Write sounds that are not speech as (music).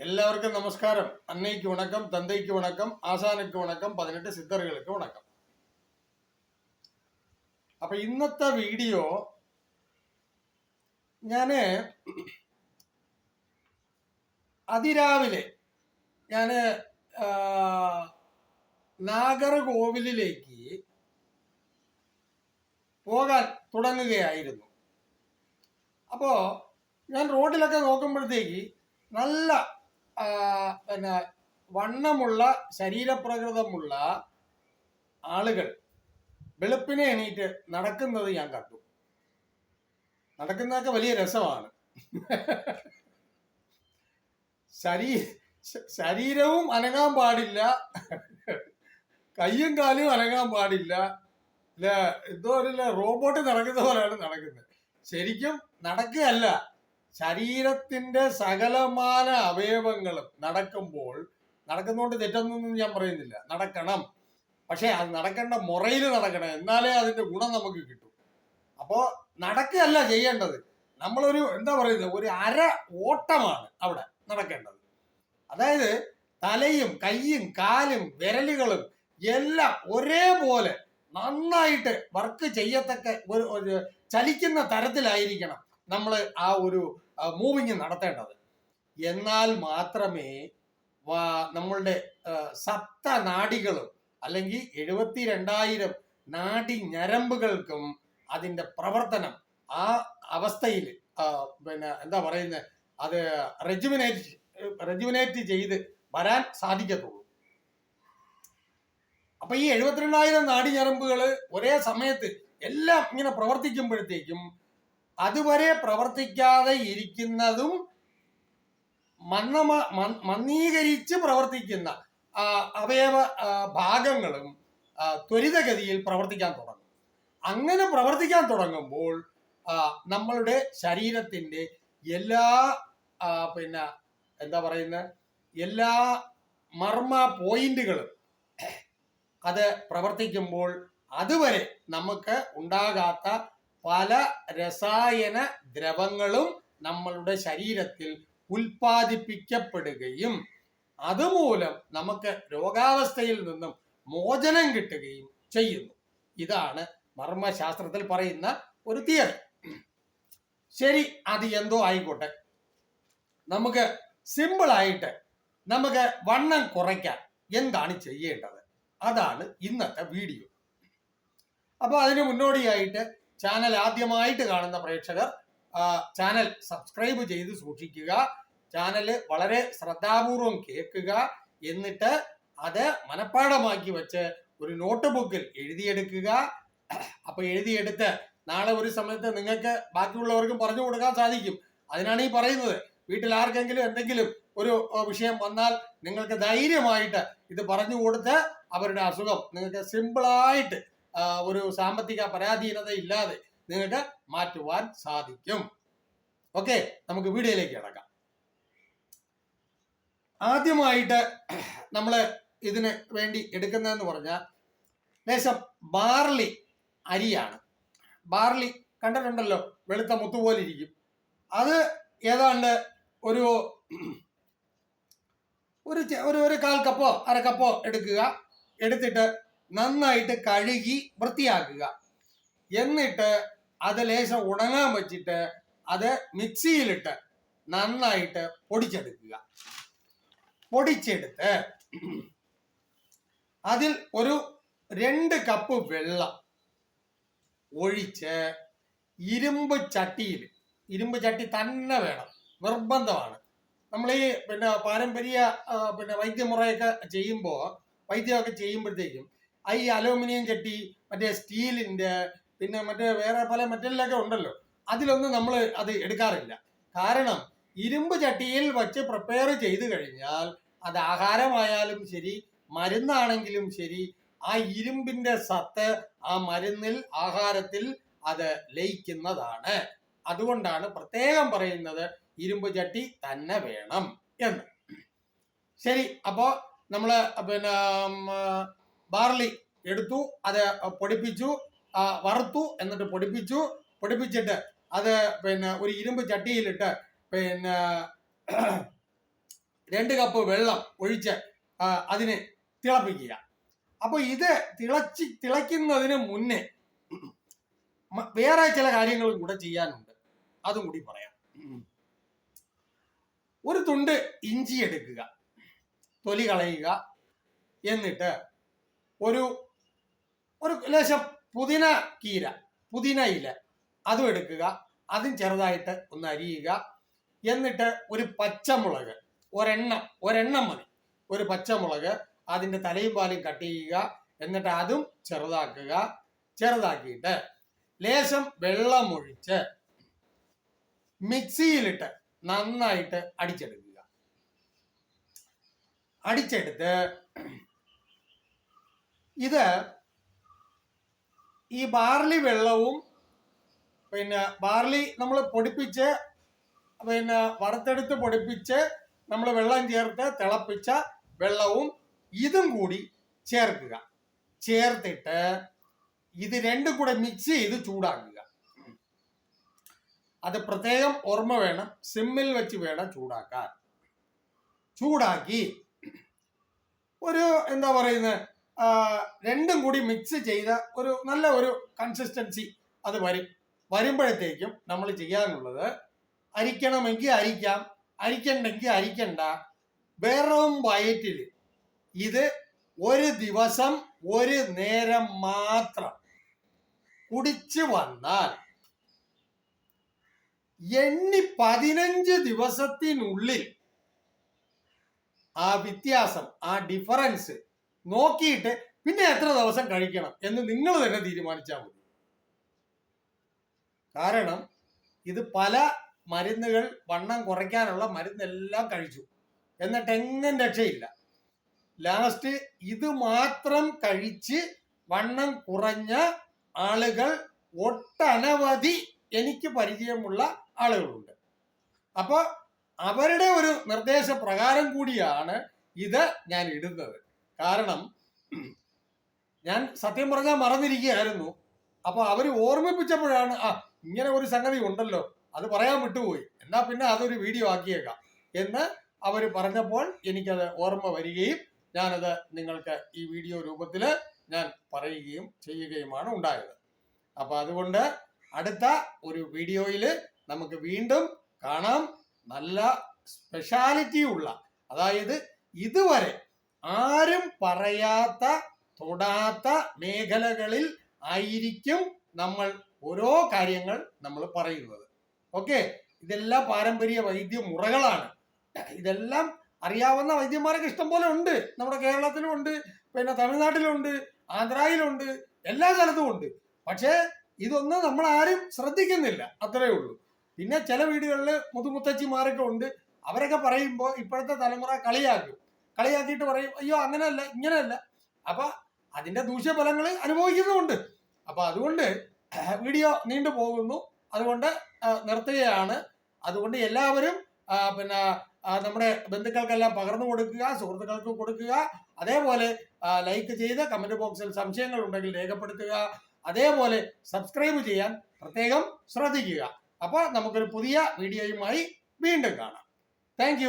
எல்லாருக்கும் நமஸ்காரம் அன்னைக்கு வணக்கம் தந்தைக்கு வணக்கம் ആശാനുക്ക് വണക്കം പതിനെട്ട് സിദ്ധറുകൾക്ക് വണക്കം അപ്പൊ ഇന്നത്തെ വീഡിയോ ഞാന് അതിരാവിലെ ഞാന് ആ, നാഗർകോവിലിലേക്ക് പോകാൻ തുടങ്ങുകയായിരുന്നു അപ്പോ ഞാൻ റോഡിലൊക്കെ നോക്കുമ്പോഴത്തേക്ക് നല്ല ആ, പിന്നെ വണ്ണമുള്ള ശരീരപ്രകൃതമുള്ള ആളുകൾ വെളുപ്പിനെ എണീറ്റ് നടക്കുന്നത് ഞാൻ കണ്ടു. നടക്കുന്നതൊക്കെ വലിയ രസമാണ്. ശരീ ശരീരവും അനങ്ങാൻ പാടില്ല. കയ്യും കാലും അനങ്ങാൻ പാടില്ല. എന്തോ ഒരു റോബോട്ട് നടക്കുന്ന പോലെയാണ് നടക്കുന്നത്. ശരിക്കും നടക്കുകയല്ല. ശരീരത്തിന്റെ സകലമാന അവയവങ്ങളും നടക്കുമ്പോൾ നടക്കുന്നതുകൊണ്ട് തെറ്റൊന്നും ഞാൻ പറയുന്നില്ല. നടക്കണം. പക്ഷെ അത് നടക്കേണ്ട മുറയിൽ നടക്കണം. എന്നാലേ അതിന്റെ ഗുണം നമുക്ക് കിട്ടും. അപ്പോ നടക്കുകയല്ല ചെയ്യേണ്ടത്. നമ്മളൊരു എന്താ പറയുന്നത്? ഒരു അര ഓട്ടമാണ് അവിടെ നടക്കേണ്ടത്. അതായത് തലയും കൈയും കാലും വിരലുകളും എല്ലാം ഒരേപോലെ നന്നായിട്ട് വർക്ക് ചെയ്യത്തക്ക ഒരു ചലിക്കുന്ന തരത്തിലായിരിക്കണം നമ്മൾ ആ ഒരു മൂവിങ് നടത്തേണ്ടത്. എന്നാൽ മാത്രമേ നമ്മളുടെ സപ്ത നാടികളും അല്ലെങ്കിൽ എഴുപത്തി രണ്ടായിരം നാടി ഞരമ്പുകൾക്കും അതിന്റെ പ്രവർത്തനം ആ അവസ്ഥയിൽ പിന്നെ എന്താ പറയുന്നത് അത് റെജുമിനേറ്റ് റെജുമിനേറ്റ് ചെയ്ത് വരാൻ സാധിക്കത്തുള്ളൂ. അപ്പൊ ഈ എഴുപത്തിരണ്ടായിരം നാടി ഞരമ്പുകൾ ഒരേ സമയത്ത് എല്ലാം ഇങ്ങനെ പ്രവർത്തിക്കുമ്പോഴത്തേക്കും അതുവരെ പ്രവർത്തിക്കാതെ ഇരിക്കുന്നതും മന്നമ മ- മന്ദീകരിച്ച് പ്രവർത്തിക്കുന്ന അവയവ ഭാഗങ്ങളും ത്വരിതഗതിയിൽ പ്രവർത്തിക്കാൻ തുടങ്ങും. അങ്ങനെ പ്രവർത്തിക്കാൻ തുടങ്ങുമ്പോൾ നമ്മളുടെ ശരീരത്തിന്റെ എല്ലാ പിന്നെ എന്താ പറയുന്ന എല്ലാ മർമ്മ പോയിന്റുകളും അത് പ്രവർത്തിക്കുമ്പോൾ അതുവരെ നമുക്ക് ഉണ്ടാകാത്ത പല രസായന ദ്രവങ്ങളും നമ്മളുടെ ശരീരത്തിൽ ഉൽപ്പാദിപ്പിക്കപ്പെടുകയും അതുമൂലം നമുക്ക് രോഗാവസ്ഥയിൽ നിന്നും മോചനം കിട്ടുകയും ചെയ്യുന്നു. ഇതാണ് മർമ്മശാസ്ത്രത്തിൽ പറയുന്ന ഒരു തിയറി. ശരി അത് എന്തോ ആയിക്കോട്ടെ. നമുക്ക് സിമ്പിളായിട്ട് നമുക്ക് വണ്ണം കുറയ്ക്കാൻ എന്താണ് ചെയ്യേണ്ടത്? അതാണ് ഇന്നത്തെ വീഡിയോ അപ്പോൾ അതിന് മുന്നോടിയായിട്ട് ചാനൽ ആദ്യമായിട്ട് കാണുന്ന പ്രേക്ഷകർ ചാനൽ സബ്സ്ക്രൈബ് ചെയ്ത് സൂക്ഷിക്കുക ചാനൽ വളരെ ശ്രദ്ധാപൂർവം കേൾക്കുക എന്നിട്ട് അത് മനഃപ്പാടമാക്കി വെച്ച് ഒരു നോട്ട് ബുക്കിൽ എഴുതിയെടുക്കുക. അപ്പൊ എഴുതിയെടുത്ത് നാളെ ഒരു സമയത്ത് നിങ്ങൾക്ക് ബാക്കിയുള്ളവർക്കും പറഞ്ഞു കൊടുക്കാൻ സാധിക്കും. അതിനാണ് ഈ പറയുന്നത്. വീട്ടിൽ ആർക്കെങ്കിലും എന്തെങ്കിലും ഒരു വിഷയം വന്നാൽ നിങ്ങൾക്ക് ധൈര്യമായിട്ട് ഇത് പറഞ്ഞു കൊടുത്ത് അവരുടെ അസുഖം നിങ്ങൾക്ക് സിമ്പിളായിട്ട് ഒരു സാമ്പത്തിക പരാധീനത ഇല്ലാതെ നിങ്ങൾക്ക് മാറ്റുവാൻ സാധിക്കും. ഓക്കെ നമുക്ക് വീഡിയോയിലേക്ക് കിടക്കാം. ആദ്യമായിട്ട് നമ്മൾ ഇതിന് വേണ്ടി എടുക്കുന്നതെന്ന് പറഞ്ഞാൽ ലേശം ബാർലി അരിയാണ്. ബാർലി കണ്ടിട്ടുണ്ടല്ലോ വെളുത്ത മുത്തുപോലെ ഇരിക്കും. അത് ഏതാണ്ട് ഒരു ഒരു ഒരു കാൽ കപ്പോ അര കപ്പോ എടുക്കുക. എടുത്തിട്ട് നന്നായിട്ട് കഴുകി വൃത്തിയാക്കുക. എന്നിട്ട് അത് ലേശം ഉണങ്ങാൻ വെച്ചിട്ട് അത് മിക്സിയിലിട്ട് നന്നായിട്ട് പൊടിച്ചെടുക്കുക. പൊടിച്ചെടുത്ത് അതിൽ ഒരു രണ്ട് കപ്പ് വെള്ളം ഒഴിച്ച് ഇരുമ്പ് ചട്ടിയിൽ ഇരുമ്പ് ചട്ടി തന്നെ വേണം നിർബന്ധമാണ്. നമ്മൾ ഈ പിന്നെ പാരമ്പര്യ പിന്നെ വൈദ്യമുറയൊക്കെ ചെയ്യുമ്പോൾ വൈദ്യമൊക്കെ ചെയ്യുമ്പോഴത്തേക്കും ഈ അലൂമിനിയം കെട്ടി മറ്റേ സ്റ്റീലിന്റെ പിന്നെ മറ്റേ വേറെ പല മെറ്റലിലൊക്കെ ഉണ്ടല്ലോ. അതിലൊന്നും നമ്മൾ അത് എടുക്കാറില്ല. കാരണം ഇരുമ്പ് ചട്ടിയിൽ വച്ച് പ്രിപ്പയർ ചെയ്തു കഴിഞ്ഞാൽ അത് ആഹാരമായാലും ശരി മരുന്നാണെങ്കിലും ശരി ആ ഇരുമ്പിന്റെ സത്ത് ആ മരുന്നിൽ ആഹാരത്തിൽ അത് ലയിക്കുന്നതാണ്. അതുകൊണ്ടാണ് പ്രത്യേകം പറയുന്നത് ഇരുമ്പ് ചട്ടി തന്നെ വേണം എന്ന്. ശരി അപ്പോ നമ്മൾ പിന്നെ ബാർലി എടുത്തു അത് പൊടിപ്പിച്ചു വറുത്തു എന്നിട്ട് പൊടിപ്പിച്ചു. പൊടിപ്പിച്ചിട്ട് അത് പിന്നെ ഒരു ഇരുമ്പ് ചട്ടിയിലിട്ട് പിന്നെ (clears throat) രണ്ട് കപ്പ് വെള്ളം ഒഴിച്ച് അതിനെ തിളപ്പിക്കുക. അപ്പോൾ ഇത് തിളച്ച് തിളയ്ക്കുന്നതിന് മുന്നേ വേറെ ചില കാര്യങ്ങളും കൂടെ ചെയ്യാനുണ്ട്. അതും കൂടി പറയാം. ഒരു തുണ്ട് ഇഞ്ചി എടുക്കുക. തൊലി കളയുക. എന്നിട്ട് ഒരു ഒരു ലേശം പുതിന കീര പുതിന ഇല. അതും എടുക്കുക. അതും ചെറുതായിട്ട് ഒന്ന് അരിയുക. എന്നിട്ട് ഒരു പച്ചമുളക് ഒരെണ്ണം ഒരെണ്ണം മതി. ഒരു പച്ചമുളക് അതിന്റെ തലയും പാലും കട്ട് ചെയ്യുക. എന്നിട്ട് അതും ചെറുതാക്കുക. ചെറുതാക്കിയിട്ട് ലേശം വെള്ളമൊഴിച്ച് മിക്സിയിലിട്ട് നന്നായിട്ട് അടിച്ചെടുക്കുക. അടിച്ചെടുത്ത് ഇത് ഈ ബാർലി വെള്ളവും പിന്നെ ബാർലി നമ്മൾ പൊടിപ്പിച്ച് പിന്നെ വറുത്തെടുത്ത് പൊടിപ്പിച്ച് നമ്മൾ വെള്ളം ചേർത്ത് തിളപ്പിച്ച വെള്ളവും ഇതും കൂടി ചേർക്കുക. ചേർത്തിട്ട് ഇത് രണ്ടും കൂടെ മിക്സ് ചെയ്ത് ചൂടാക്കുക. അത് പ്രത്യേകം ഓർമ്മ വേണം. സിമ്മിൽ വെച്ച് വേണം ചൂടാക്കാൻ. ചൂടാക്കി ഒരു എന്താ പറയുന്നത് രണ്ടും കൂടി മിക്സ് ചെയ്ത ഒരു നല്ല ഒരു കൺസിസ്റ്റൻസി അത് വരും. വരുമ്പോഴത്തേക്കും നമ്മൾ ചെയ്യാനുള്ളത് അരിക്കണമെങ്കിൽ അരിക്കാം അരിക്കണ്ടെങ്കിൽ അരിക്കണ്ട. വെറും വയറ്റിൽ ഇത് ഒരു ദിവസം ഒരു നേരം മാത്രം കുടിച്ചു വന്നാൽ എണ്ണി പതിനഞ്ച് ദിവസത്തിനുള്ളിൽ ആ വ്യത്യാസം ആ ഡിഫറൻസ് നോക്കിയിട്ട് പിന്നെ എത്ര ദിവസം കഴിക്കണം എന്ന് നിങ്ങൾ തന്നെ തീരുമാനിച്ചാൽ മതി. കാരണം ഇത് പല മരുന്നുകൾ വണ്ണം കുറയ്ക്കാനുള്ള മരുന്നെല്ലാം കഴിച്ചു. എന്നിട്ട് എങ്ങും രക്ഷയില്ല. ലാസ്റ്റ് ഇത് മാത്രം കഴിച്ച് വണ്ണം കുറഞ്ഞ ആളുകൾ ഒട്ടനവധി എനിക്ക് പരിചയമുള്ള ആളുകളുണ്ട്. അപ്പോൾ അവരുടെ ഒരു നിർദ്ദേശപ്രകാരം കൂടിയാണ് ഇത് ഞാൻ ഇടുന്നത്. കാരണം ഞാൻ സത്യം പറഞ്ഞാൽ മറന്നിരിക്കുകയായിരുന്നു. അപ്പൊ അവർ ഓർമ്മിപ്പിച്ചപ്പോഴാണ് ആ ഇങ്ങനെ ഒരു സംഗതി ഉണ്ടല്ലോ അത് പറയാൻ വിട്ടുപോയി. എന്നാ പിന്നെ അതൊരു വീഡിയോ ആക്കിയേക്കാം. എന്ന് അവർ പറഞ്ഞപ്പോൾ എനിക്കത് ഓർമ്മ വരികയും ഞാനത് നിങ്ങൾക്ക് ഈ വീഡിയോ രൂപത്തിൽ ഞാൻ പറയുകയും ചെയ്യുകയുമാണ് ഉണ്ടായത്. അപ്പൊ അതുകൊണ്ട് അടുത്ത ഒരു വീഡിയോയിൽ നമുക്ക് വീണ്ടും കാണാം. നല്ല സ്പെഷ്യാലിറ്റി ഉള്ള അതായത് ഇതുവരെ ആരും പറയാത്ത തൊടാത്ത മേഖലകളിൽ ആയിരിക്കും നമ്മൾ ഓരോ കാര്യങ്ങൾ നമ്മൾ പറയുന്നത്. ഓക്കെ ഇതെല്ലാം പാരമ്പര്യ വൈദ്യ മുറകളാണ്. ഇതെല്ലാം അറിയാവുന്ന വൈദ്യന്മാരൊക്കെ ഇഷ്ടം പോലെ ഉണ്ട്. നമ്മുടെ കേരളത്തിലും ഉണ്ട് പിന്നെ തമിഴ്നാട്ടിലുണ്ട് ആന്ധ്രയിലുണ്ട് എല്ലാ സ്ഥലത്തും ഉണ്ട്. പക്ഷേ ഇതൊന്നും നമ്മൾ ആരും ശ്രദ്ധിക്കുന്നില്ല. അത്രയേ ഉള്ളൂ. പിന്നെ ചില വീടുകളിൽ മുതുമുത്തച്ഛിമാരൊക്കെ ഉണ്ട്. അവരൊക്കെ പറയുമ്പോൾ ഇപ്പോഴത്തെ തലമുറ കളിയാക്കും. കളിയാക്കിയിട്ട് പറയും അയ്യോ അങ്ങനെയല്ല ഇങ്ങനെയല്ല. അപ്പൊ അതിന്റെ ദൂഷ്യഫലങ്ങൾ അനുഭവിക്കുന്നുമുണ്ട്. അപ്പൊ അതുകൊണ്ട് (clears throat) വീഡിയോ നീണ്ടു പോകുന്നു. അതുകൊണ്ട് നിർത്തുകയാണ്. അതുകൊണ്ട് എല്ലാവരും പിന്നെ നമ്മുടെ ബന്ധുക്കൾക്കെല്ലാം പകർന്നു കൊടുക്കുക സുഹൃത്തുക്കൾക്ക് കൊടുക്കുക. അതേപോലെ ലൈക്ക് ചെയ്ത് കമന്റ് ബോക്സിൽ സംശയങ്ങൾ ഉണ്ടെങ്കിൽ രേഖപ്പെടുത്തുക. അതേപോലെ സബ്സ്ക്രൈബ് ചെയ്യാൻ പ്രത്യേകം ശ്രദ്ധിക്കുക. അപ്പോൾ നമുക്കൊരു പുതിയ വീഡിയോയുമായി വീണ്ടും കാണാം. താങ്ക്